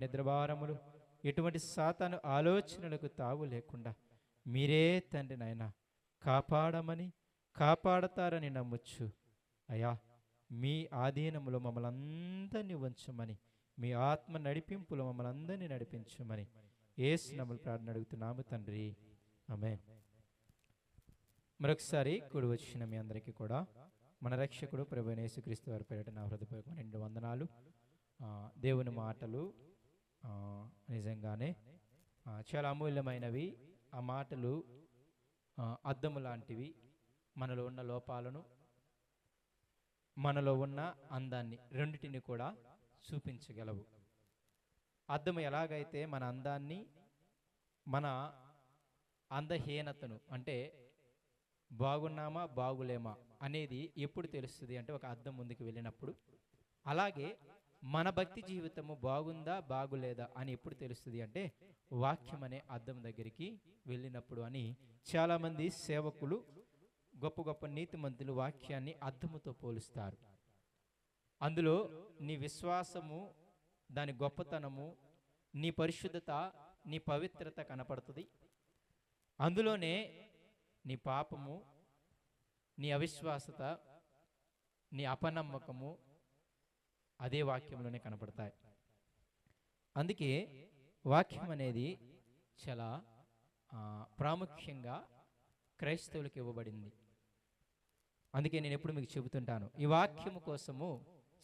నిద్రభారములు. ఎటువంటి సాతాను ఆలోచనలకు తావు లేకుండా మీరే తండ్రి నాయన కాపాడమని కాపాడతారని నమ్మొచ్చు అయ్యా మీ ఆధీనములో మమ్మల్ని అందరినీ ఉంచమని మీ ఆత్మ నడిపింపులో మమ్మల్ని అందరినీ నడిపించమని ఏసు నమ్మలు ప్రార్థన అడుగుతున్నాము తండ్రి. ఆమె మరొకసారి కూడి వచ్చిన మీ అందరికీ కూడా మన రక్షకుడు ప్రభు నేసుక్రీస్తు వారి పేరిట నా హృదయపూర్వక రెండు వందనాలు దేవుని మాటలు నిజంగానే చాలా అమూల్యమైనవి. ఆ మాటలు అద్దము లాంటివి మనలో ఉన్న లోపాలను మనలో ఉన్న అందాన్ని రెండిటిని కూడా చూపించగలవు. అద్దము ఎలాగైతే మన అందాన్ని మన అందహీనతను అంటే బాగున్నామా బాగులేమా అనేది ఎప్పుడు తెలుస్తుంది అంటే ఒక అద్దం ముందుకు వెళ్ళినప్పుడు. అలాగే మన భక్తి జీవితము బాగుందా బాగులేదా అని ఎప్పుడు తెలుస్తుంది అంటే వాక్యం అనే అర్థం దగ్గరికి వెళ్ళినప్పుడు అని చాలామంది సేవకులు గొప్ప గొప్ప నీతిమంతులు వాక్యాన్ని అర్థముతో పోలుస్తారు. అందులో నీ విశ్వాసము దాని గొప్పతనము నీ పరిశుద్ధత నీ పవిత్రత కనపడుతుంది. అందులోనే నీ పాపము నీ అవిశ్వాసత నీ అపనమ్మకము అదే వాక్యంలోనే కనపడతాయి. అందుకే వాక్యం అనేది చాలా ప్రాముఖ్యంగా క్రైస్తవులకు ఇవ్వబడింది. అందుకే నేను ఎప్పుడు మీకు చెబుతుంటాను ఈ వాక్యము కోసము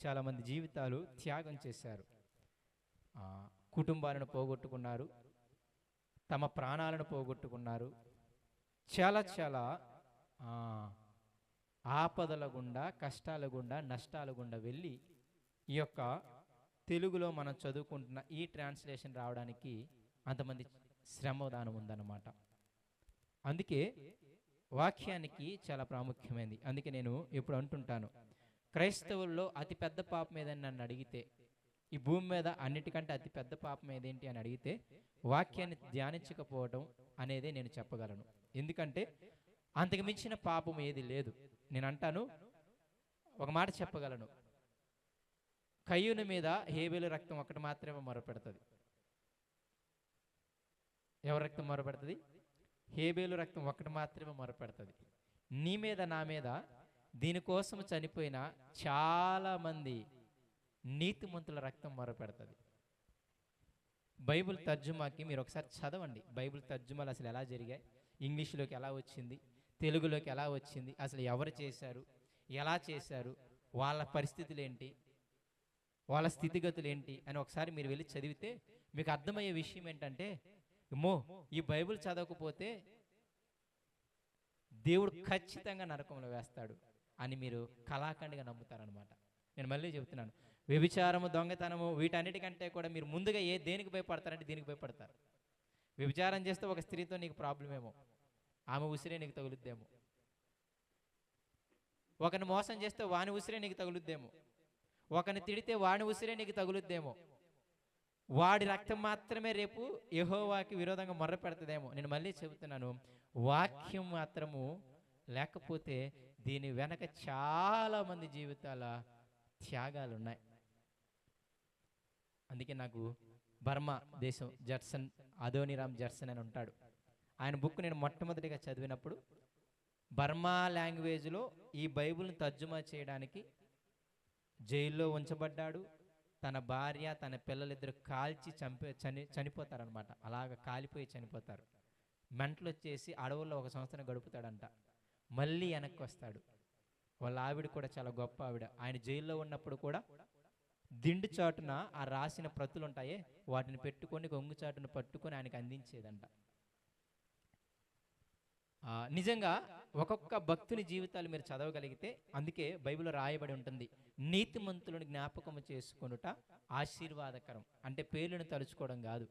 చాలామంది జీవితాలు త్యాగం చేశారు. కుటుంబాలను పోగొట్టుకున్నారు తమ ప్రాణాలను పోగొట్టుకున్నారు. చాలా చాలా ఆపదల గుండా కష్టాల గుండా నష్టాల గుండా వెళ్ళి ఈ యొక్క తెలుగులో మనం చదువుకుంటున్న ఈ ట్రాన్స్లేషన్ రావడానికి అంతమంది శ్రమదానం ఉందన్నమాట. అందుకే వాక్యానికి చాలా ప్రాముఖ్యమైనది అందుకే నేను ఎప్పుడు అంటుంటాను క్రైస్తవుల్లో అతి పెద్ద పాపం ఏదని నన్ను అడిగితే ఈ భూమి మీద అన్నిటికంటే అతి పెద్ద పాపం ఏదేంటి? అని అడిగితే వాక్యాన్ని ధ్యానించకపోవడం అనేదే నేను చెప్పగలను. ఎందుకంటే అంతకు మించిన పాపం ఏది లేదు. నేను అంటాను ఒక మాట చెప్పగలను. కయ్యూని మీద హేబేలు రక్తం ఒకటి మాత్రమే మొరపెడుతుంది. ఎవరి రక్తం మొరపెడుతుంది? హేబేలు రక్తం ఒకటి మాత్రమే మొరపెడుతుంది. నీ మీద నా మీద దీనికోసం చనిపోయిన చాలా మంది నీతిమంతుల రక్తం మొరపెడుతుంది. బైబిల్ తర్జుమాకి మీరు ఒకసారి చదవండి. బైబిల్ తర్జుమాలు అసలు ఎలా జరిగాయి? ఇంగ్లీష్లోకి ఎలా వచ్చింది? తెలుగులోకి ఎలా వచ్చింది? అసలు ఎవరు చేశారు? ఎలా చేశారు? వాళ్ళ పరిస్థితులు ఏంటి? వాళ్ళ స్థితిగతులు ఏంటి అని ఒకసారి మీరు వెళ్ళి చదివితే మీకు అర్థమయ్యే విషయం ఏంటంటే మో ఈ బైబిల్ చదవకపోతే దేవుడు ఖచ్చితంగా నరకంలో వేస్తాడు అని మీరు కళాఖండిగా నమ్ముతారనమాట. నేను మళ్ళీ చెబుతున్నాను వ్యభిచారము దొంగతనము వీటన్నిటికంటే కూడా మీరు ముందుగా ఏ దేనికి భయపడతారంటే దీనికి భయపడతారు. వ్యభిచారం చేస్తే ఒక స్త్రీతో నీకు ప్రాబ్లం ఏమో ఆమె ఉసిరే నీకు తగులుద్దేమో. ఒకరిని మోసం చేస్తే వాని ఉసిరే నీకు తగులుద్దేమో. ఒకరిని తిడితే వాడిని ఉసిరే నీకు తగులుద్దేమో. వాడి రక్తం మాత్రమే రేపు యహోవాకి విరోధంగా మొర్ర పెడుతుందేమో. నేను మళ్ళీ చెబుతున్నాను వాక్యం మాత్రము లేకపోతే దీని వెనక చాలా మంది జీవితాల త్యాగాలు ఉన్నాయి అందుకే నాకు బర్మా దేశం జర్సన్ అదోనిరామ్ జర్సన్ అని ఉంటాడు. ఆయన బుక్ నేను మొట్టమొదటిగా చదివినప్పుడు బర్మా లాంగ్వేజ్లో ఈ బైబిల్ని తర్జుమా చేయడానికి జైల్లో ఉంచబడ్డాడు. తన భార్య తన పిల్లలిద్దరు కాల్చి చంపే చని చనిపోతారనమాట అలాగ కాలిపోయి చనిపోతారు. మెంటలు వచ్చేసి అడవుల్లో ఒక సంవత్సరం గడుపుతాడంట. మళ్ళీ వెనక్కి వస్తాడు వాళ్ళ ఆవిడ కూడా చాలా గొప్ప ఆవిడ. ఆయన జైల్లో ఉన్నప్పుడు కూడా దిండు చాటున ఆ రాసిన ప్రతులు ఉంటాయే వాటిని పెట్టుకొని గొంగు చాటును పట్టుకొని ఆయనకు అందించేదంట. నిజంగా ఒక్కొక్క భక్తుని జీవితాలు మీరు చదవగలిగితే అందుకే బైబిల్లో రాయబడి ఉంటుంది నీతిమంతులను జ్ఞాపకము చేసుకొనుట ఆశీర్వాదకరం. అంటే పేర్లను తలుచుకోవడం కాదు.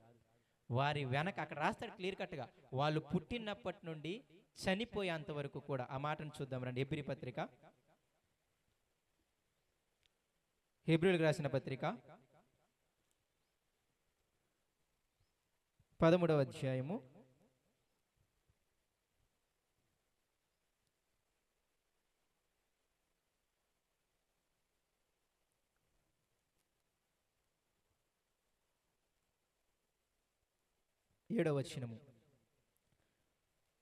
వారి వెనక అక్కడ రాస్తాడు క్లియర్ కట్గా వాళ్ళు పుట్టినప్పటి నుండి చనిపోయేంత వరకు కూడా. ఆ మాటను చూద్దాం రండి. ఎబ్రి పత్రిక. హెబ్రిల్కి రాసిన పత్రిక. పదమూడవ అధ్యాయము. ఏడవచనము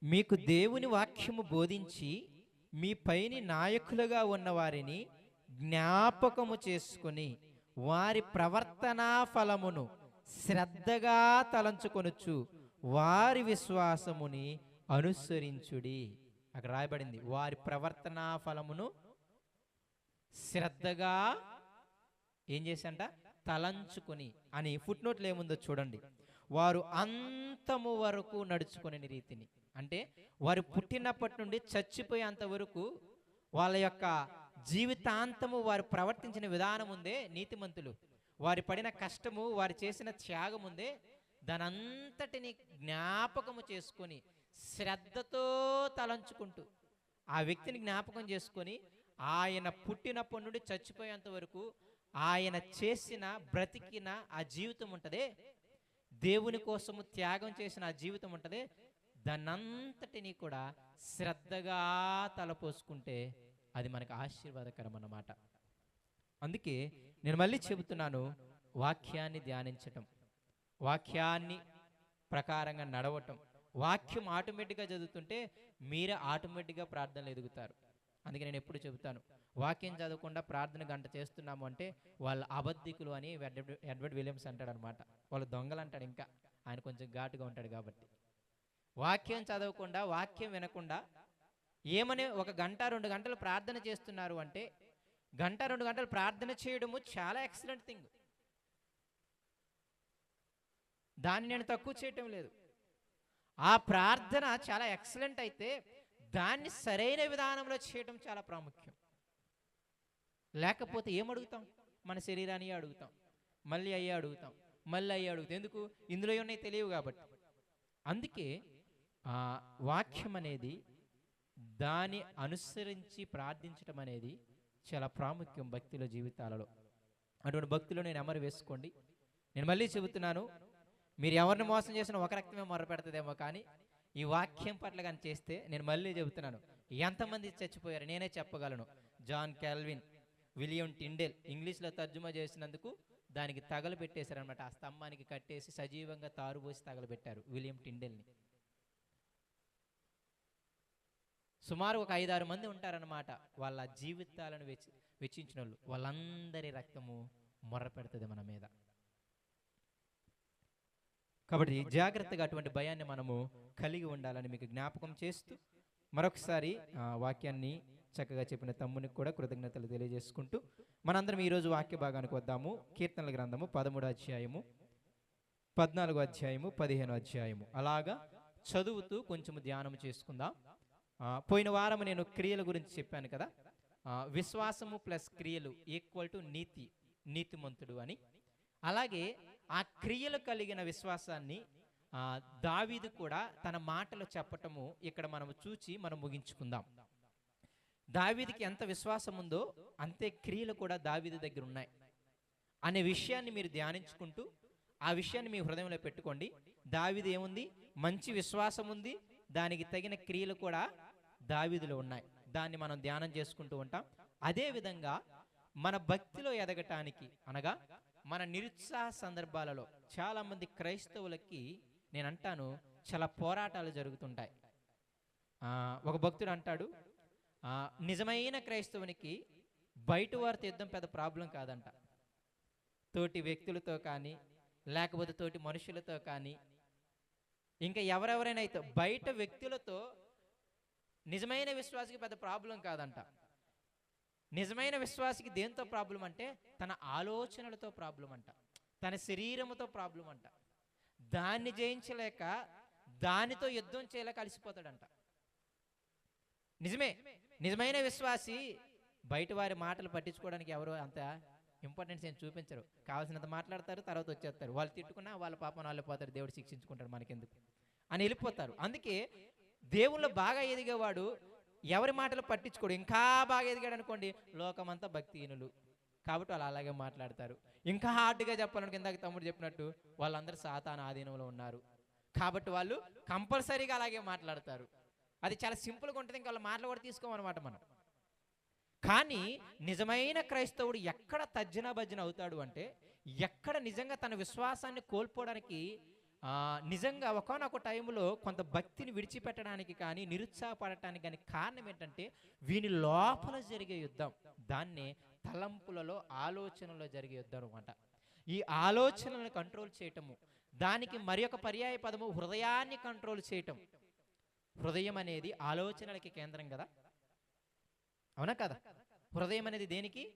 మీకు దేవుని వాక్యము బోధించి మీ పైని నాయకులుగా ఉన్న వారిని జ్ఞాపకము చేసుకుని వారి ప్రవర్తనా ఫలమును శ్రద్ధగా తలంచుకొనుచు వారి విశ్వాసముని అనుసరించుడి. అక్కడ రాయబడింది. వారి ప్రవర్తనా ఫలమును శ్రద్ధగా ఏం చేశాంట తలంచుకొని అని ఫుట్ నోట్లు ఏముందో చూడండి. వారు అంతము వరకు నడుచుకునే రీతిని. అంటే వారు పుట్టినప్పటి నుండి చచ్చిపోయేంత వరకు వాళ్ళ యొక్క జీవితాంతము వారు ప్రవర్తించిన విధానం ఉందే నీతిమంతులు. వారి పడిన కష్టము వారు చేసిన త్యాగం ఉందే దానంతటిని జ్ఞాపకము చేసుకొని శ్రద్ధతో తలంచుకుంటూ ఆ వ్యక్తిని జ్ఞాపకం చేసుకొని ఆయన పుట్టినప్పటి నుండి చచ్చిపోయేంత వరకు ఆయన చేసిన బ్రతికిన ఆ జీవితం ఉంటదే దేవుని కోసము త్యాగం చేసిన ఆ జీవితం ఉంటుంది. దానంతటిని కూడా శ్రద్ధగా తలపోసుకుంటే అది మనకు ఆశీర్వాదకరం అన్నమాట అందుకే నేను మళ్ళీ చెబుతున్నాను వాక్యాన్ని ధ్యానించటం వాక్యాన్ని ప్రకారంగా నడవటం. వాక్యం ఆటోమేటిక్గా చదువుతుంటే మీరే ఆటోమేటిక్గా ప్రార్థనలు ఎదుగుతారు. అందుకే నేను ఎప్పుడు చెబుతాను వాక్యం చదవకుండా ప్రార్థన గంట చేస్తున్నాము అంటే వాళ్ళ అబద్ధికులు అని ఎడ్వర్డ్ ఎడ్వర్డ్ విలియమ్స్ అంటాడు అనమాట వాళ్ళు దొంగలు అంటాడు ఇంకా. ఆయన కొంచెం ఘాటుగా ఉంటాడు కాబట్టి. వాక్యం చదవకుండా వాక్యం వినకుండా ఏమని ఒక గంట రెండు గంటలు ప్రార్థన చేస్తున్నారు అంటే గంట రెండు గంటలు ప్రార్థన చేయడము చాలా ఎక్సలెంట్ థింగ్. దాన్ని నేను తక్కువ చేయటం లేదు. ఆ ప్రార్థన చాలా ఎక్సలెంట్ అయితే దాన్ని సరైన విధానంలో చేయడం చాలా ప్రాముఖ్యం. లేకపోతే ఏం అడుగుతాం మన శరీరాన్ని అడుగుతాం. మళ్ళీ అయ్యే అడుగుతాం. మళ్ళీ అయ్యే అడుగుతాం. ఎందుకు? ఇందులో ఉన్నాయి తెలియవు కాబట్టి. అందుకే ఆ వాక్యం అనేది దాని అనుసరించి ప్రార్థించటం అనేది చాలా ప్రాముఖ్యం భక్తుల జీవితాలలో. అటువంటి భక్తులు నేను అమరు వేసుకోండి. నేను మళ్ళీ చెబుతున్నాను మీరు ఎవరిని మోసం చేసినా ఒక రక్తమే మొరపెడుతుందేమో కానీ ఈ వాక్యం పట్ల కానీ చేస్తే నేను మళ్ళీ చెబుతున్నాను. ఎంతమంది చచ్చిపోయారు? నేనే చెప్పగలను. John kelvin. విలియం టిండెల్ ఇంగ్లీష్లో తర్జుమా చేసినందుకు దానికి తగలు పెట్టేశారనమాట ఆ స్తంభానికి కట్టేసి సజీవంగా తారుపోసి తగలబెట్టారు విలియం టిండెల్ని. సుమారు ఒక ఐదారు మంది ఉంటారనమాట వాళ్ళ జీవితాలను వెచ్చి వెచ్చించిన వాళ్ళు వాళ్ళందరి రక్తము మొర్ర పెడుతుంది మన మీద. కాబట్టి జాగ్రత్తగా అటువంటి భయాన్ని మనము కలిగి ఉండాలని మీకు జ్ఞాపకం చేస్తూ మరొకసారి ఆ వాక్యాన్ని చక్కగా చెప్పిన తమ్మునికి కూడా కృతజ్ఞతలు తెలియజేసుకుంటూ మనందరం ఈరోజు వాక్య భాగానికి వద్దాము. కీర్తనల గ్రంథము పదమూడు అధ్యాయము పద్నాలుగు అధ్యాయము పదిహేను అధ్యాయము. అలాగా చదువుతూ కొంచెం ధ్యానం చేసుకుందాం. పోయిన వారం నేను క్రియల గురించి చెప్పాను కదా. విశ్వాసము ప్లస్ క్రియలు ఈక్వల్ టు నీతి నీతిమంతుడు అని. అలాగే ఆ క్రియలు కలిగిన విశ్వాసాన్ని దావీదు కూడా తన మాటలు చెప్పటము ఇక్కడ మనం చూచి మనం ముగించుకుందాం. దావీదికి ఎంత విశ్వాసం ఉందో అంతే క్రియలు కూడా దావీది దగ్గర ఉన్నాయి. అనే విషయాన్ని మీరు ధ్యానించుకుంటూ ఆ విషయాన్ని మీ హృదయంలో పెట్టుకోండి. దావీది ఏముంది? మంచి విశ్వాసం ఉంది దానికి తగిన క్రియలు కూడా దావీదులు ఉన్నాయి. దాన్ని మనం ధ్యానం చేసుకుంటూ ఉంటాం. అదే విధంగా మన భక్తిలో ఎదగటానికి అనగా మన నిరుత్సాహ సందర్భాలలో చాలామంది క్రైస్తవులకి నేను అంటాను చాలా పోరాటాలు జరుగుతుంటాయి. ఒక భక్తుడు అంటాడు నిజమైన క్రైస్తవునికి బయట వారితో యుద్ధం పెద్ద ప్రాబ్లం కాదంట. తోటి వ్యక్తులతో కానీ లేకపోతే తోటి మనుషులతో కానీ ఇంకా ఎవరెవరైనా అయితే బయట వ్యక్తులతో నిజమైన విశ్వాసికి పెద్ద ప్రాబ్లం కాదంట. నిజమైన విశ్వాసికి దేంతో ప్రాబ్లం అంటే తన ఆలోచనలతో ప్రాబ్లం అంట. తన శరీరముతో ప్రాబ్లం అంట. దాన్ని జయించలేక దానితో యుద్ధం చేయలేక అలసిపోతాడంట. నిజమే. నిజమైన విశ్వాసి బయట వారి మాటలు పట్టించుకోవడానికి ఎవరు అంత ఇంపార్టెన్స్ ఏం చూపించరు. కావాల్సినంత మాట్లాడతారు తర్వాత వచ్చేస్తారు. వాళ్ళు తిట్టుకున్నా వాళ్ళ పాపం వాళ్ళు పోతారు. దేవుడు శిక్షించుకుంటారు మనకెందుకు? అని వెళ్ళిపోతారు. అందుకే దేవుళ్ళు బాగా ఎదిగేవాడు ఎవరి మాటలు పట్టించుకోడు. ఇంకా బాగా ఎదిగాడు అనుకోండి లోకమంతా భక్తిహీనులు. కాబట్టి వాళ్ళు అలాగే మాట్లాడతారు. ఇంకా హార్డ్గా చెప్పాలనుకో ఇందాక తమ్ముడు చెప్పినట్టు వాళ్ళందరూ సాతాన ఆధీనంలో ఉన్నారు. కాబట్టి వాళ్ళు కంపల్సరీగా అలాగే మాట్లాడతారు. అది చాలా సింపుల్గా ఉంటుంది ఇంకా వాళ్ళ మాటలు కూడా తీసుకోమన్నమాట మనం. కానీ నిజమైన క్రైస్తవుడు ఎక్కడ తజ్జన భజన అవుతాడు అంటే ఎక్కడ నిజంగా తన విశ్వాసాన్ని కోల్పోవడానికి నిజంగా ఒకనొక టైంలో కొంత భక్తిని విడిచిపెట్టడానికి కానీ నిరుత్సాహపడటానికి కానీ కారణం ఏంటంటే వీని లోపల జరిగే యుద్ధం. దాన్నే తలంపులలో ఆలోచనలో జరిగే యుద్ధం అనమాట ఈ ఆలోచనలను కంట్రోల్ చేయటము దానికి మరి ఒక పర్యాయ పదము హృదయాన్ని కంట్రోల్ చేయటం. హృదయం అనేది ఆలోచనలకి కేంద్రం కదా? అవునా కదా? హృదయం అనేది దేనికి?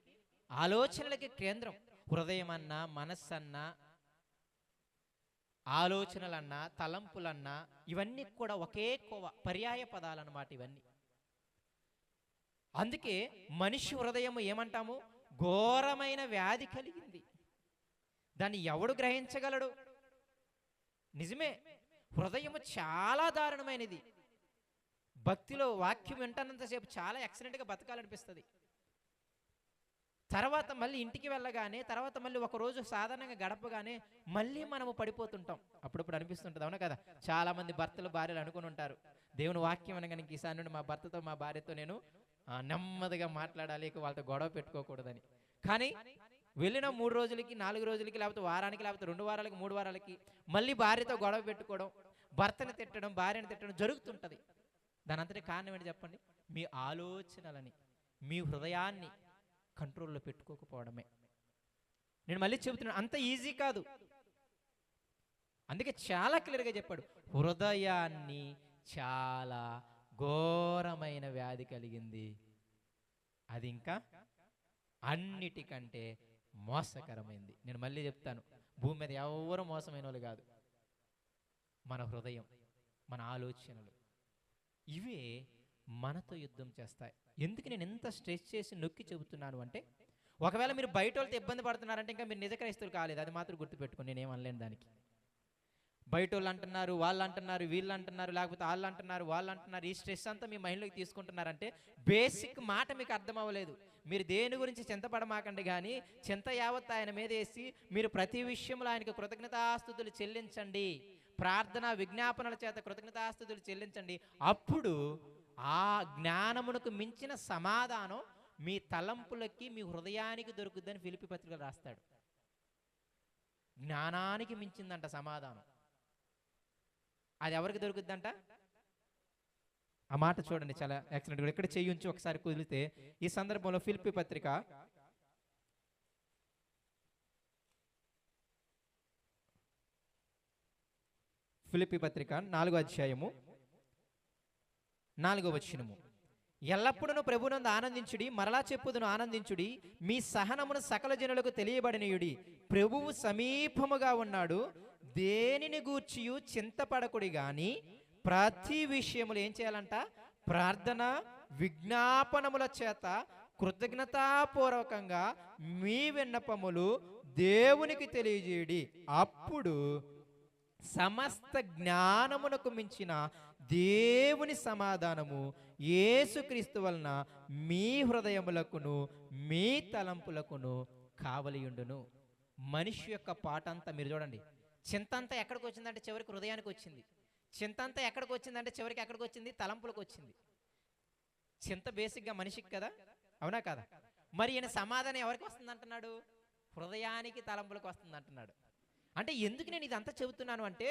ఆలోచనలకి కేంద్రం. హృదయం అన్నా మనస్సన్నా ఆలోచనలన్నా తలంపులన్నా ఇవన్నీ కూడా ఒకే కోవ పర్యాయ పదాలన్నమాట ఇవన్నీ. అందుకే మనిషి హృదయం ఏమంటాము? ఘోరమైన వ్యాధి కలిగింది. దాన్ని ఎవడు గ్రహించగలడు? నిజమే. హృదయము చాలా దారుణమైనది. భక్తిలో వాక్యం వింటానంతసేపు చాలా ఎక్సలెంట్గా బతకాలనిపిస్తుంది. తర్వాత మళ్ళీ ఇంటికి వెళ్ళగానే తర్వాత మళ్ళీ ఒక రోజు సాధారణంగా గడపగానే మళ్ళీ మనము పడిపోతుంటాం. అప్పుడప్పుడు అనిపిస్తుంటుంది అవునా కదా? చాలా మంది భర్తలు భార్యలు అనుకుని ఉంటారు. దేవుని వాక్యం అనగానే ఈసారి నుండి మా భర్తతో మా భార్యతో నేను నెమ్మదిగా మాట్లాడాలి ఇక వాళ్ళతో గొడవ పెట్టుకోకూడదని. కానీ వెళ్ళిన మూడు రోజులకి నాలుగు రోజులకి లేకపోతే వారానికి లేకపోతే రెండు వారాలకి మూడు వారాలకి మళ్ళీ భార్యతో గొడవ పెట్టుకోవడం భర్తను తిట్టడం భార్యను తిట్టడం జరుగుతుంటుంది. దాని అంతటి కారణం ఏంటి చెప్పండి? మీ ఆలోచనలని మీ హృదయాన్ని కంట్రోల్లో పెట్టుకోకపోవడమే. నేను మళ్ళీ చెబుతున్నాను అంత ఈజీ కాదు. అందుకే చాలా క్లియర్గా చెప్పాడు హృదయాన్ని చాలా ఘోరమైన వ్యాధి కలిగింది. అది ఇంకా అన్నిటికంటే మోసకరమైంది. నేను మళ్ళీ చెప్తాను భూమి మీద ఎవరు మోసమైన వాళ్ళు కాదు. మన హృదయం మన ఆలోచనలు. ఇవే మనతో యుద్ధం చేస్తాయి. ఎందుకు నేను ఎంత స్ట్రెస్ చేసి నొక్కి చెబుతున్నాను అంటే ఒకవేళ మీరు బయట వాళ్ళతో ఇబ్బంది పడుతున్నారంటే ఇంకా మీరు నిజ క్రైస్తువులు కాలేదు. అది మాత్రం గుర్తుపెట్టుకుని నేనేం అనలేను దానికి. బయట వాళ్ళు అంటున్నారు వాళ్ళు అంటున్నారు వీళ్ళు అంటున్నారు లేకపోతే వాళ్ళు అంటున్నారు వాళ్ళు అంటున్నారు. ఈ స్ట్రెస్ అంతా మీ మైండ్లోకి తీసుకుంటున్నారంటే బేసిక్ మాట మీకు అర్థం అవ్వలేదు. మీరు దేని గురించి చింతపడమాకండి కానీ చింత యావత్ ఆయన మీద వేసి మీరు ప్రతి విషయంలో ఆయనకు కృతజ్ఞతాస్తుతులు చెల్లించండి. ప్రార్థన విజ్ఞాపనల చేత కృతజ్ఞతాస్థుతులు చెల్లించండి. అప్పుడు ఆ జ్ఞానమునకు మించిన సమాధానం మీ తలంపులకి మీ హృదయానికి దొరుకుద్దని ఫిలిపి పత్రికలు రాస్తాడు. జ్ఞానానికి మించిందంట సమాధానం. అది ఎవరికి దొరుకుద్దంట? ఆ మాట చూడండి చాలా యాక్సిడెంట్ ఇక్కడ చేయించి ఒకసారి కుదిరితే ఈ సందర్భంలో ఫిలిపి పత్రిక ఫిలిపి పత్రిక నాలుగో అధ్యాయము నాలుగో వచనము. ఎల్లప్పుడూ ప్రభునందు ఆనందించుడి మరలా చెప్పుదును ఆనందించుడి మీ సహనమును సకల జనులకు తెలియబడినయుడి. ప్రభువు సమీపముగా ఉన్నాడు దేనిని గూర్చియు చింతపడకుడి గాని ప్రతి విషయములు ఏం చేయాలంట? ప్రార్థన విజ్ఞాపనముల చేత కృతజ్ఞతాపూర్వకంగా మీ విన్నపములు దేవునికి తెలియజేయడి. అప్పుడు సమస్త జ్ఞానమునకు మించిన దేవుని సమాధానము యేసుక్రీస్తు వలన మీ హృదయములకును మీ తలంపులకును కావలియుండును. మనిషి యొక్క పాట అంతా మీరు చూడండి. చింత అంతా ఎక్కడికి వచ్చిందంటే చివరికి హృదయానికి వచ్చింది. చింత అంతా ఎక్కడికి వచ్చిందంటే చివరికి ఎక్కడికి వచ్చింది? తలంపులకు వచ్చింది. చింత బేసిక్గా మనిషికి కదా? అవునా కదా? మరి ఈయన సమాధానం ఎవరికి వస్తుంది అంటున్నాడు హృదయానికి తలంపులకు వస్తుంది అంటున్నాడు అంటే ఎందుకు నేను ఇదంతా చెబుతున్నాను అంటే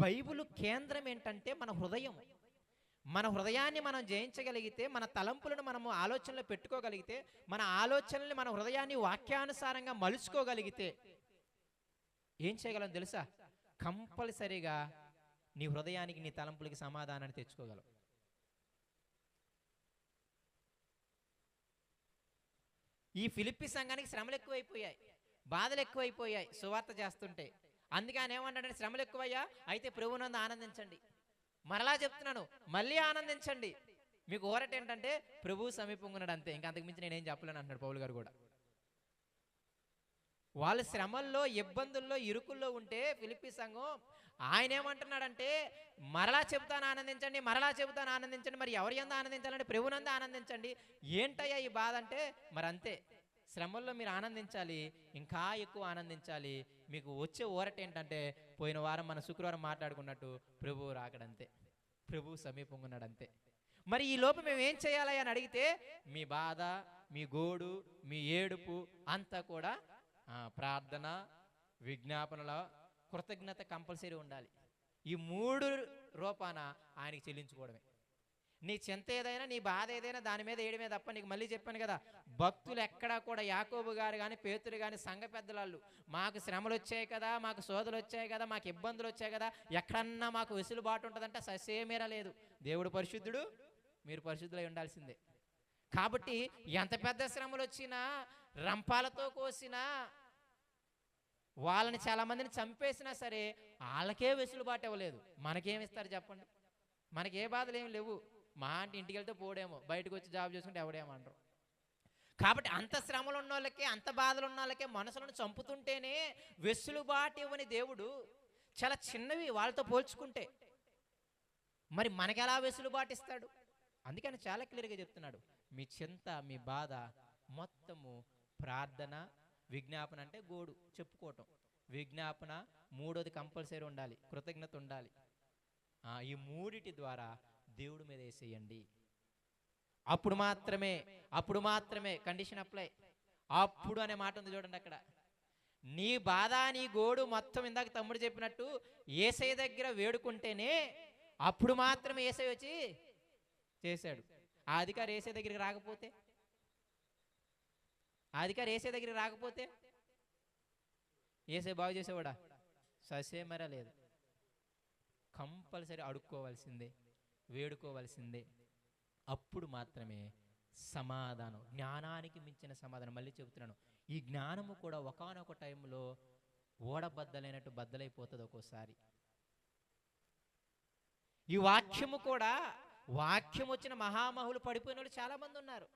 బైబిల్ కేంద్రం ఏంటంటే మన హృదయం. మన హృదయాన్ని మనం జయించగలిగితే మన తలంపులను మనము ఆలోచనలో పెట్టుకోగలిగితే మన ఆలోచనల్ని మన హృదయాన్ని వాక్యానుసారంగా మలుచుకోగలిగితే ఏం చేయగలం తెలుసా? కంపల్సరీగా నీ హృదయానికి నీ తలంపులకి సమాధానాన్ని తెచ్చుకోగలవు ఈ ఫిలిప్పి సంఘానికి శ్రమలు ఎక్కువైపోయాయి. బాధలు ఎక్కువైపోయాయి సువార్త చేస్తుంటే. అందుకే ఆయన ఏమంటాడంటే శ్రమలు ఎక్కువయ్యా అయితే ప్రభునందు ఆనందించండి. మరలా చెప్తున్నాను మళ్ళీ ఆనందించండి. మీకు ఊరట ఏంటంటే ప్రభు సమీపంగా ఉన్నాడు అంతే. ఇంకా అంతకుమించి నేనేం చెప్పలేను అంటున్నాడు పౌలు గారు కూడా. వాళ్ళ శ్రమల్లో ఇబ్బందుల్లో ఇరుకుల్లో ఉంటే ఫిలిపి సంఘం ఆయన ఏమంటున్నాడంటే మరలా చెబుతాను ఆనందించండి మరలా చెబుతాను ఆనందించండి మరి ఎవరి ఎంత ఆనందించాలంటే ప్రభునంద ఆనందించండి. ఏంటయ్యా ఈ బాధ అంటే మరి అంతే శ్రమల్లో మీరు ఆనందించాలి ఇంకా ఎక్కువ ఆనందించాలి. మీకు వచ్చే ఊరట ఏంటంటే పోయిన వారం మన శుక్రవారం మాట్లాడుకున్నట్టు ప్రభువు రాకడంతే. ప్రభువు సమీపంగా ఉన్నాడు అంతే మరి ఈ లోపు మేము ఏం చేయాలి అని అడిగితే మీ బాధ మీ గోడు మీ ఏడుపు అంతా కూడా ప్రార్థన విజ్ఞాపనల కృతజ్ఞత కంపల్సరీ ఉండాలి. ఈ మూడు రూపాన ఆయనకి చెల్లించుకోవడమే. నీ చింత ఏదైనా నీ బాధ ఏదైనా దాని మీద వేయడమే తప్ప నీకు మళ్ళీ చెప్పాను కదా. భక్తులు ఎక్కడా కూడా యాకోబు గారు కానీ పేతులు కానీ సంఘ పెద్దలాళ్ళు మాకు శ్రమలు వచ్చాయి కదా మాకు సోదలు వచ్చాయి కదా మాకు ఇబ్బందులు వచ్చాయి కదా ఎక్కడన్నా మాకు వెసులుబాటు ఉంటుందంటే ససేమేరా లేదు. దేవుడు పరిశుద్ధుడు మీరు పరిశుద్ధులై ఉండాల్సిందే. కాబట్టి ఎంత పెద్ద శ్రమలు వచ్చినా రంపాలతో కోసినా వాళ్ళని చాలా మందిని చంపేసినా సరే వాళ్ళకే వెసులుబాటు ఇవ్వలేదు. మనకేమిస్తారు చెప్పండి? మనకి ఏ బాధలు ఏమి లేవు. మా అంటే ఇంటికి వెళ్తే పోడేమో. బయటకు వచ్చి జాబ్ చేసుకుంటే ఎవడేమంటారు కాబట్టి అంత శ్రమలు ఉన్న వాళ్ళకి అంత బాధలు ఉన్న వాళ్ళకే మనసులను చంపుతుంటేనే వెసులుబాటు ఇవ్వని దేవుడు చాలా చిన్నవి వాళ్ళతో పోల్చుకుంటే. మరి మనకి ఎలా వెసులుబాటు ఇస్తాడు అందుకని చాలా క్లియర్గా చెప్తున్నాడు. మీ చింత మీ బాధ మొత్తము ప్రార్థన విజ్ఞాపన అంటే గోడు చెప్పుకోవటం. విజ్ఞాపన మూడోది కంపల్సరీ ఉండాలి కృతజ్ఞత ఉండాలి. ఆ, ఈ మూడిటి ద్వారా దేవుడి మీద వేసేయండి. అప్పుడు మాత్రమే అప్పుడు మాత్రమే కండిషన్ అప్లై అప్పుడు అనే మాట ఉంది చూడండి అక్కడ. నీ బాధ నీ గోడు మొత్తం ఇందాక తమ్ముడు చెప్పినట్టు ఏసై దగ్గర వేడుకుంటేనే అప్పుడు మాత్రమే ఏసై వచ్చి చేశాడు. ఆ అధికారి ఏసై దగ్గరికి రాకపోతే? ఆ అధికారి ఏసై దగ్గరికి రాకపోతే? ఏసై బాగు చేసేవాడా? ససేమరా లేదు కంపల్సరీ అడుక్కోవాల్సిందే. వేడుకోవాల్సిందే. అప్పుడు మాత్రమే సమాధానం జ్ఞానానికి మించిన సమాధానం. మళ్ళీ చెబుతున్నాను ఈ జ్ఞానము కూడా ఒకానొక టైంలో ఓడబద్దలైనట్టు బద్దలైపోతుంది ఒక్కోసారి. ఈ వాక్యము కూడా వాక్యం వచ్చిన మహామహులు పడిపోయిన వాళ్ళు చాలామంది ఉన్నారు.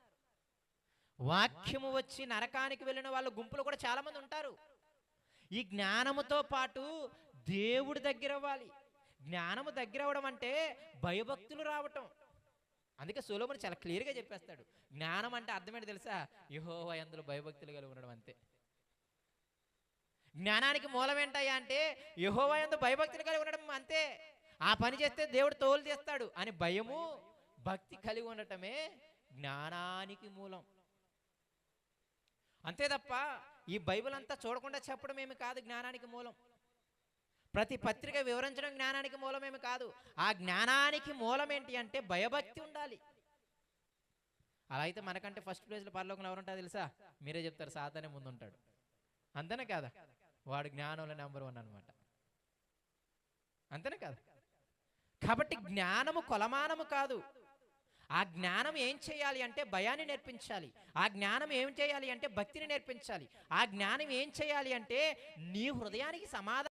వాక్యము వచ్చి నరకానికి వెళ్ళిన వాళ్ళ గుంపులు కూడా చాలామంది ఉంటారు. ఈ జ్ఞానముతో పాటు దేవుడి దగ్గర అవ్వాలి. జ్ఞానము దగ్గర అవడం అంటే భయభక్తులు రావటం. అందుకే సులోముని చాలా క్లియర్గా చెప్పేస్తాడు. జ్ఞానం అంటే అర్థమేంటి తెలుసా? యహో అందులో భయభక్తులు కలిగి ఉండడం అంతే. జ్ఞానానికి మూలం ఏంటయ్యా అంటే యహోవా ఎందు భయభక్తులు కలిగి ఉండడం అంతే. ఆ పని చేస్తే దేవుడు తోలు చేస్తాడు అని భయము భక్తి కలిగి ఉండటమే జ్ఞానానికి మూలం. అంతే తప్ప ఈ బైబిల్ అంతా చూడకుండా చెప్పడం ఏమి కాదు జ్ఞానానికి మూలం. ప్రతి పత్రిక వివరించడం జ్ఞానానికి మూలమేమి కాదు. ఆ జ్ఞానానికి మూలం ఏంటి అంటే భయభక్తి ఉండాలి. అలా అయితే మనకంటే ఫస్ట్ ప్లేస్లో పరలోకంలో ఎవరుంటారో తెలుసా? మీరే చెప్తారు సాధనే ముందుంటాడు. అంతేనే కాదా? వాడు జ్ఞానంలో నెంబర్ వన్ అనమాట అంతేనే కాదు? కాబట్టి జ్ఞానము కొలమానము కాదు. ఆ జ్ఞానం ఏం చేయాలి అంటే భయాన్ని నేర్పించాలి. ఆ జ్ఞానం ఏం చేయాలి అంటే భక్తిని నేర్పించాలి. ఆ జ్ఞానం ఏం చేయాలి అంటే నీ హృదయానికి సమాధానం